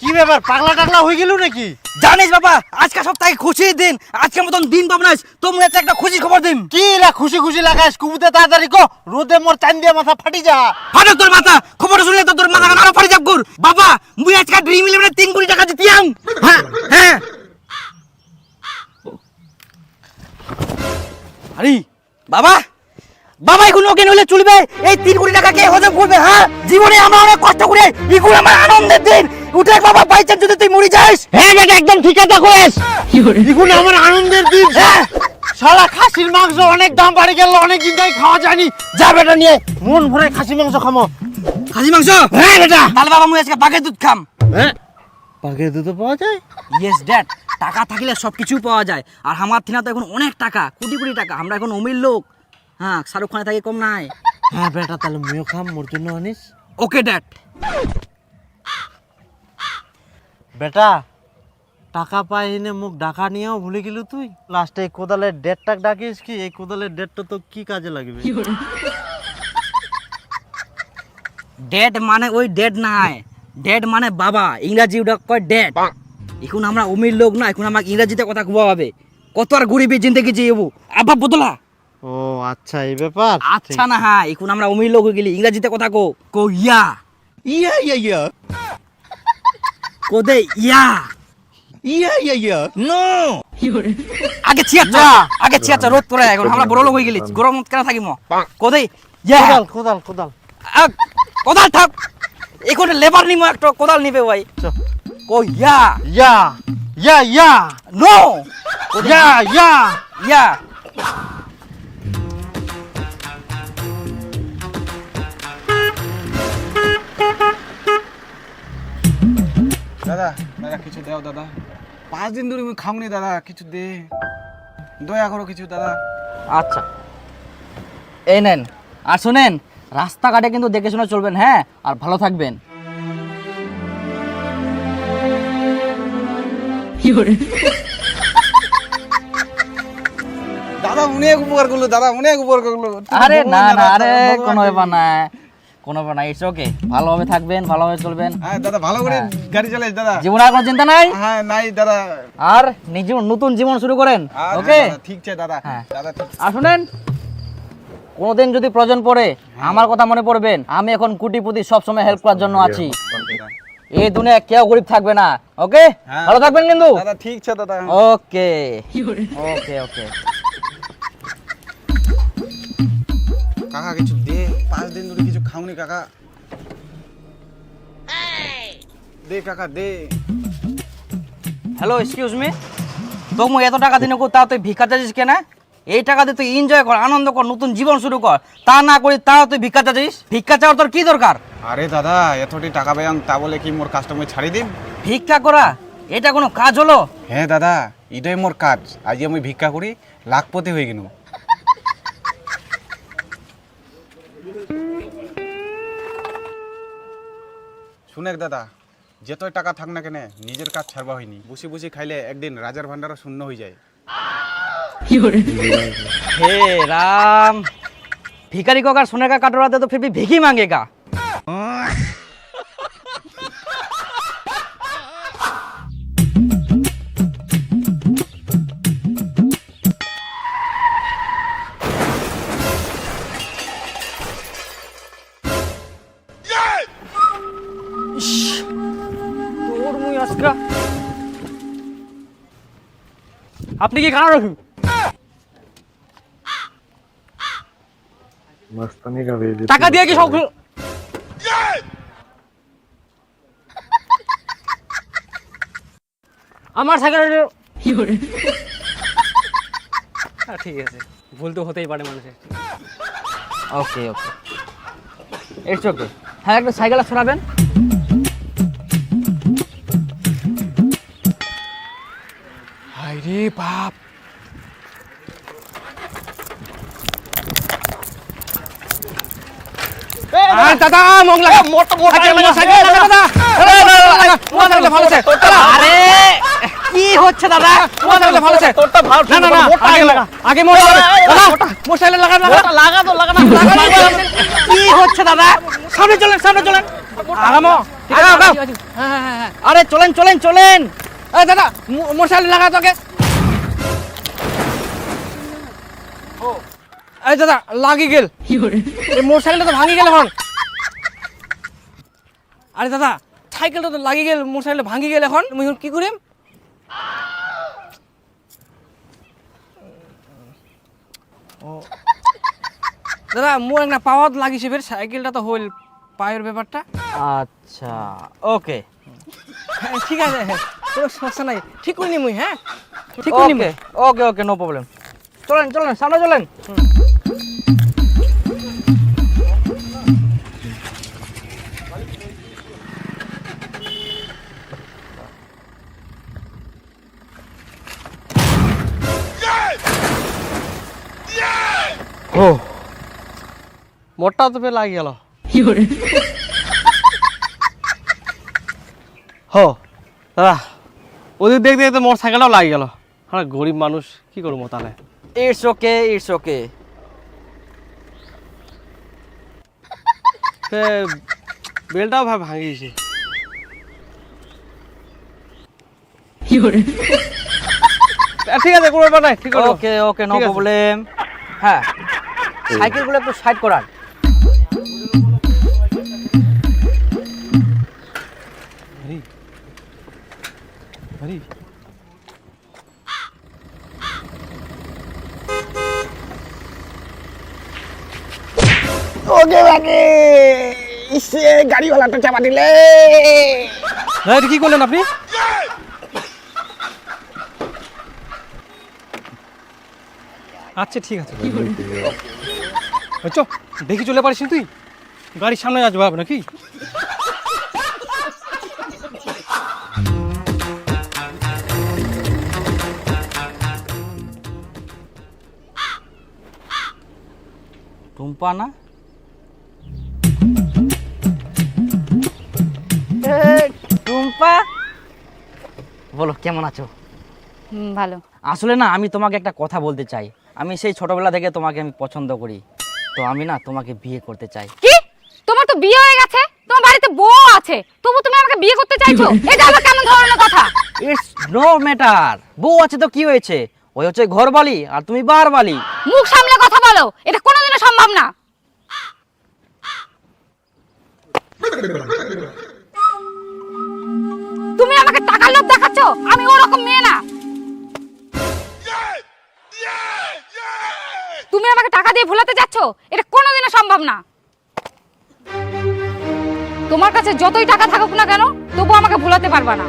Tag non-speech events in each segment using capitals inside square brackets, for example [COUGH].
কি ব্যাপার পাগলা টাগলা হয়ে গেল নাকি? জানিস বাবা আজকে সপ্তাহে খুশির দিন আজকের মতন দিন পাবো না তোমরা একটা খুশি খবর দিন। কি রে খুশি খুশি লাগাস কুবুতে তাড়াতাড়ি কো রোদে মোর চান দিয়ে মাথা ফাটি যা। ফাটক তোর মাথা খবরটা শুনলে তো তোর মাথা আরও ফাটি গুর। বাবা মুই আজকে ড্রিম ইলেভেনে ওকে নইলে চলবে। এই তিন কোটি টাকা কে হজম করবে হ্যাঁ? জীবনে আমরা অনেক কষ্ট করে এগুলো আমার আনন্দের দিন। উঠে বাবা বাই চান্স যদি তুই মরে যাস। হ্যাঁ বেটা একদম ঠিক আছে কইস। এখন আমার আনন্দের দিন। হ্যাঁ। সারা খাসির মাংস অনেক দাম বাড়ি গেল অনেক দিন ধরে খাওয়া যায়নি। যা বেটা নিয়ে মন ভরে খাসি মাংস খামো। খাসি মাংস? হ্যাঁ বেটা। তাহলে বাবা মুই আজকে বাঘের দুধ খাম। হ্যাঁ। পাখির দুধ পাওয়া যায়? ইয়েস ড্যাড টাকা থাকলে সব কিছু পাওয়া যায়। আর আমার থিনা তো এখন অনেক টাকা কোটি কোটি টাকা। আমরা এখন অমির লোক। হ্যাঁ শাহরুখ খানে থাকে কম নাই। হ্যাঁ বেটা তাহলে খাম মোর জন্য আনিস। ওকে ড্যাড বেটা টাকা পাই এনে মুখ ডাকা নিয়েও ভুলে গেল তুই? লাস্টে এই কোদালের ডেটটা ডাকিস কি? এই কোদালের ডেটটা তো কি কাজে লাগবে? ড্যাড মানে ওই ড্যাড নাই। ড্যাড মানে বাবা। ইংরাজি ওটা কয় ড্যাড এখন আমরা অমির লোক না এখন আমাকে ইংরাজিতে কথা কবা হবে। কত আর গরিবের জিন্দগি জিয়েবো আব্বা বদলা। ও আচ্ছা এই ব্যাপার? আচ্ছা না হ্যাঁ এখন আমরা অমির লোক হয়ে গেলি ইংরাজিতে কথা কো কো ইয়া। ইয়া ইয়া ইয়া। কোদে ইয়া। Yeah yeah yeah. নো। আগে ছিয়াচ্ছা আগে ছিয়াচ্ছা রোদ পড়ে এখন আমরা বড় লোক হয়ে গেলি গরম কেন থাকিম? কোদে ইয়া। কোদাল কোদাল কোদাল। থাক। এখন লেবার নিমো একটা কোদাল নিবে ভাই। কো yeah. Yeah yeah yeah. No. Yeah yeah. Yeah. দাদা দাদা কিছু দাও দাদা। পাঁচ দিন ধরে আমি খাওনি দাদা কিছু দে। দয়া করো কিছু দাদা। আচ্ছা। এই নেন আর শুনেন রাস্তাঘাটে কিন্তু দেখে শুনে চলবেন হ্যাঁ? আর ভালো থাকবেন। দাদা অনেক উপকার করল দাদা অনেক উপকার করল। আরে না না আরে কোনো। ব্যাপার না কোনো ব্যাপার না ইটস ওকে ভালোভাবে থাকবেন ভালোভাবে চলবেন। হ্যাঁ দাদা ভালো করে গাড়ি চালাইস দাদা। জীবন আর কোনো চিন্তা নাই? হ্যাঁ নাই দাদা। আর নিজের নতুন জীবন শুরু করেন ওকে ঠিক আছে দাদা। হ্যাঁ। দাদা ঠিক আর শুনেন কোনোদিন যদি প্রয়োজন পড়ে আমার কথা মনে পড়বেন আমি এখন কুটিপুতি সবসময় হেল্প করার জন্য আছি। এই দুনিয়া কেউ গরিব থাকবে না ওকে হ্যাঁ। ভালো থাকবেন কিন্তু? দাদা ঠিক আছে দাদা। ওকে ওকে ওকে কাকা কিছু দে পাঁচ দিন ধরে কিছু খাওনি কাকা। দে কাকা দে। হ্যালো এক্সকিউজ মি তুমি এত টাকা দিনে কো তা তুই ভিক্ষা চাচ্ছিস কেন? এই টাকা দিয়ে তুই এনজয় কর আনন্দ কর নতুন জীবন শুরু কর। তা না করি তাও তুই ভিক্ষা চাচ্ছিস ভিক্ষা চাওয়ার তোর কি দরকার? আরে দাদা এতটি টাকা পাইয়াম তা বলে কি মোর কাস্টমার ছাড়ি দিম? ভিক্ষা করা এটা কোনো কাজ হলো? হ্যাঁ দাদা এটাই মোর কাজ। আজ আমি ভিক্ষা করি লাখপতি হয়ে গেল শুনেক দাদা যেতই টাকা থাক না কেন নিজের কাজ ছাড়বা হয়নি বসে বসে খাইলে একদিন রাজার ভান্ডারও শূন্য হয়ে যায় हे राम भिखारी को अगर सोने का कटोरा दे तो फिर भी भीख ही मांगेगा আজকা। আপনি কি খানা? রাখুন মাস্তানি খাবে টাকা দিয়ে কি সব আমার সাইকেল হ্যাঁ ঠিক আছে। ভুল তো হতেই পারে মানুষের। ওকে ওকে ইটস ওকে হ্যাঁ একটা সাইকেলটা শোনাবেন রে বাপ। আর দাদা মগ মোটা মোটা সাইকেল লাগা দাদা ভালো আছে। আরে কি হচ্ছে দাদা? ভালো আছে। তোরটা ভালো। না না না আগে লাগা আগে মোটরসাইকেল দাদা মোটরসাইকেল লাগা লাগা লাগা তো লাগা না কি হচ্ছে দাদা? সামনে চলেন সামনে চলেন। আগামো আগাও, আগাও। আরে চলেন চলেন চলেন। দাদা মো- মোটরসাইকেল লাগা তোকে। এই দাদা লাগি গেল। এই মোটরসাইকেলটা তো ভাঙি গেল এখন। আরে দাদা সাইকেলটা তো লাগি গেল মোটরসাইকেল ভাঙি গেল এখন। মুই কি করিম? ও। দাদা মোর একটা পাওয়াত লাগিছে ফের সাইকেলটা তো হইল পায়ের ব্যাপারটা। আচ্ছা ওকে। হ্যাঁ, ঠিক আছে হ্যাঁ, কোনো সমস্যা নাই ঠিক করে নিমুই হ্যাঁ ঠিক করে নিমুই ওকে ওকে ওকে নো প্রবলেম চলেন চলেন সামনে চলেন ও মোটটা তো ফের লাগি গেল হো দাদা ওদিক দেখতে দেখতে মোটর সাইকেলটাও লাগি গেল। হ্যাঁ গরিব মানুষ কি করব তাহলে? ইটস ওকে ইটস ওকে বেলটাও ভাই ভাঙিয়েছে ঠিক আছে কোনো ব্যাপার নাই ঠিক আছে। ওকে ওকে নো প্রবলেম হ্যাঁ সাইকেলগুলো একটু সাইড করান। আরে। ওকে বাকে। ইসে গাড়িওয়ালাটা চাপা দিলে। হ্যাঁ এটা কি করলেন আপনি? আচ্ছা ঠিক আছে। চ দেখি চলে পারিস তুই? গাড়ির সামনে আসব নাকি? টুম্পা না টুম্পা। বলো কেমন আছো? হুম, ভালো। আসলে না আমি তোমাকে একটা কথা বলতে চাই। আমি সেই ছোটবেলা থেকে তোমাকে আমি পছন্দ করি। তো আমি না তোমাকে বিয়ে করতে চাই। কি? তোমার তো বিয়ে হয়ে গেছে? তোমার বাড়িতে বউ আছে। তবু তুমি আমাকে বিয়ে করতে চাইছো? এটা আবার কেমন ধরনের কথা? ইটস নো ম্যাটার বউ আছে তো কি হয়েছে? ওই হচ্ছে ঘর বালি আর তুমি বার বালি মুখ সামলে কথা বলো এটা কোনোদিনও সম্ভব না। তুমি আমাকে টাকার লোভ দেখাচ্ছ? আমি ওরকম মেয়ে না। তুমি আমাকে টাকা দিয়ে ভুলাতে যাচ্ছ? এটা কোনোদিনও সম্ভব না। তোমার কাছে যতই টাকা থাকুক না কেন তবু আমাকে ভুলাতে পারবা না।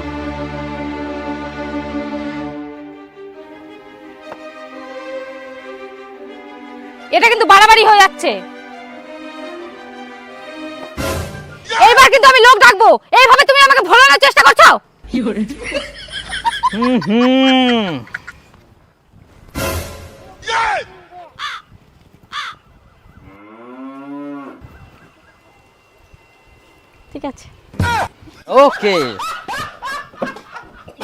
এটা কিন্তু বাড়াবাড়ি হয়ে যাচ্ছে। এইবার কিন্তু আমি লোক ডাকবো। এইভাবে তুমি আমাকে ভোলানোর চেষ্টা করছ? হুম হুম ঠিক আছে। ওকে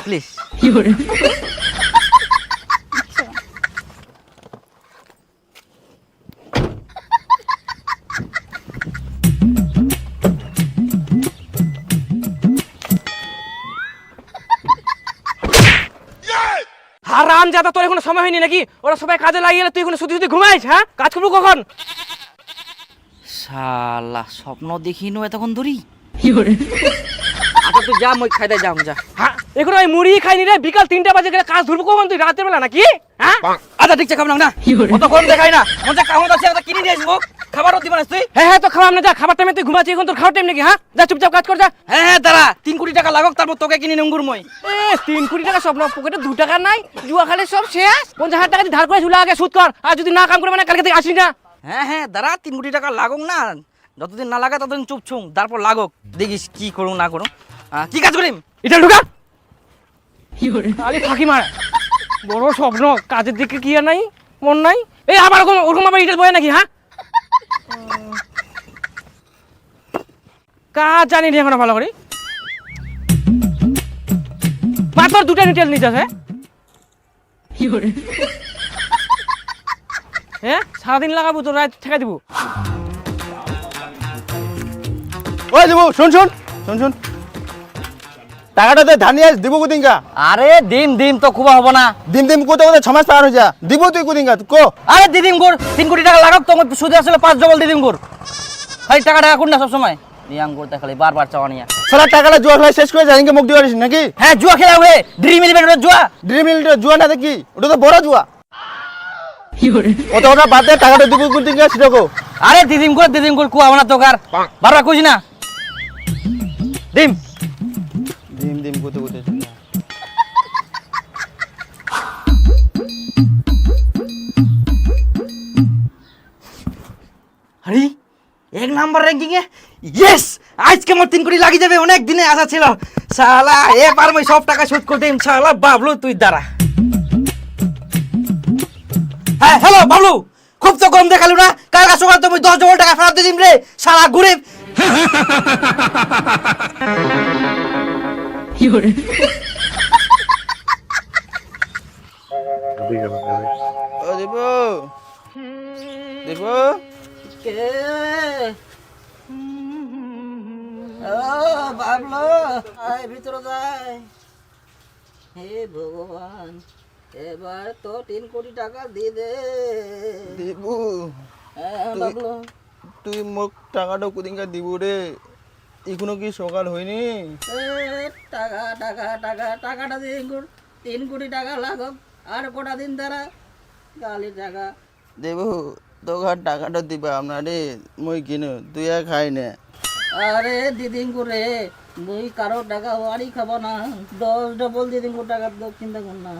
প্লিজ [LAUGHS] যাতা তোর এখনও সময় হয়নি নাকি? ওরা সবাই কাজে লাগিয়ে তুই এখনও শুধু শুধু ঘুমাইস হ্যাঁ? কাজ করব কখন? শালা স্বপ্ন দেখিনি এতক্ষণ ধরি আচ্ছা তুই যা মই খাইতে যাম যা। হ্যাঁ? এখনও ওই মুড়ি খাইনি রে বিকাল তিনটা বাজে গেলে কাজ ধরবো কখন তুই? রাতের বেলা নাকি? হ্যাঁ? আচ্ছা ঠিক আছে না। অত গরম দেখাই না। মজা কামড় আছে একটা কিনে নিয়ে আসব। খাবারও দিবা না তুই? হ্যাঁ হ্যাঁ তো না যা খাবার টাইমে তুই ঘুমাচ্ছিস এখন তোর খাওয়ার টাইম নাকি হ্যাঁ? যা চুপচাপ কাজ কর যা। হ্যাঁ হ্যাঁ দাঁড়া। তিন কোটি টাকা লাগুক তারপর তোকে কিনে নেঙ্গুর মই। তিন কোটি টাকা স্বপ্ন পকেটে দু টাকা নাই জুয়া খালে সব শেষ। পঞ্চাশ হাজার টাকা দিয়ে ধার করে ঝুলে আগে সুদ কর। আর যদি না কাম করে মানে কালকে থেকে আসিস না। হ্যাঁ হ্যাঁ দাঁড়া তিন কোটি টাকা লাগুক না। যতদিন না লাগে ততদিন চুপ ছুম। তারপর লাগুক। দেখিস কি করুন না করুন কি কাজ করিম? এটা ঢুকা। আরে ফাঁকি মার বড় স্বপ্ন কাজের দিকে কি আর নাই? মন নাই? এই আবার ওরকম ওরকম আবার ইটেল বয় নাকি হ্যাঁ? কাজ জানি নি এখন ভালো করে। মাত্র দুটা নিটেল নিতেছে হ্যাঁ? সারাদিন লাগাবো তো রাত ঠেকা দিব। ওই দেবো শোন শোন। শোন শোন। টাকাটা তো ধানিয়ে দিব কুদিনকা। আরে দিম দিম তো খুব হব না। দিন দিন কোথাও কোথাও ছমাস পার হয়ে যা দিব তুই কুদিনকা কো। আরে দিদিম গোর তিন কোটি টাকা লাগাব তোমার সুদে আসলে পাঁচ ডবল দিদিম গোর খালি টাকা টাকা না সবসময়? নিয়াম করতে খালি বারবার চাওয়া নিয়া। সারা টাকাটা জুয়া খেলা শেষ করে যাই মুখ দিয়ে নাকি? হ্যাঁ জুয়া খেলা হবে ড্রিম ইলেভেন জুয়া। ড্রিম ইলেভেন জুয়া না দেখি ওটা তো বড় জুয়া। ওটা ওটা বাদ দে টাকাটা দিব কুদিনকা সেটা কো। আরে দিদিম গোর দিদিম গোর কুয়া না তোকার বারবার কুছি না। দিম দিম। নম্বর র্যাঙ্কিংয়ে ইয়েস আজকে আমার তিন কোটি লাগি যাবে অনেক দিনে আশা ছিল। শালা এবার আমি সব টাকা শোধ করে দিম। শালা বাবলু তুই দাঁড়া। হ্যাঁ হ্যালো বাবলু খুব তো কম দেখাল না। কার কাছে তুমি দশ ডবল টাকা ফেরত দিম রে? শালা ঘুরে দেব দেব কে? বাবলু আয় ভিতরে যাই। হে ভগবান এবার তো তিন কোটি টাকা দিয়ে দে। দেব হ্যাঁ, তুই- মোক টাকাটা কুদিনকা দিব রে। এখনও কি সকাল হয়নি? টাকা টাকা টাকা টাকাটা গুড়। তিন কোটি টাকা লাগাম আর কটা দিন দ্বারা গালি টাকা। দেব তোকার টাকাটা দিবা আপনারে মই কিনো তুই খাই না। আরে দিদিং করে মুই কারও টাকা ওয়ারি খাব না। দশ ডবল দিদিন টাকা দক্ষিণ দেখুন না।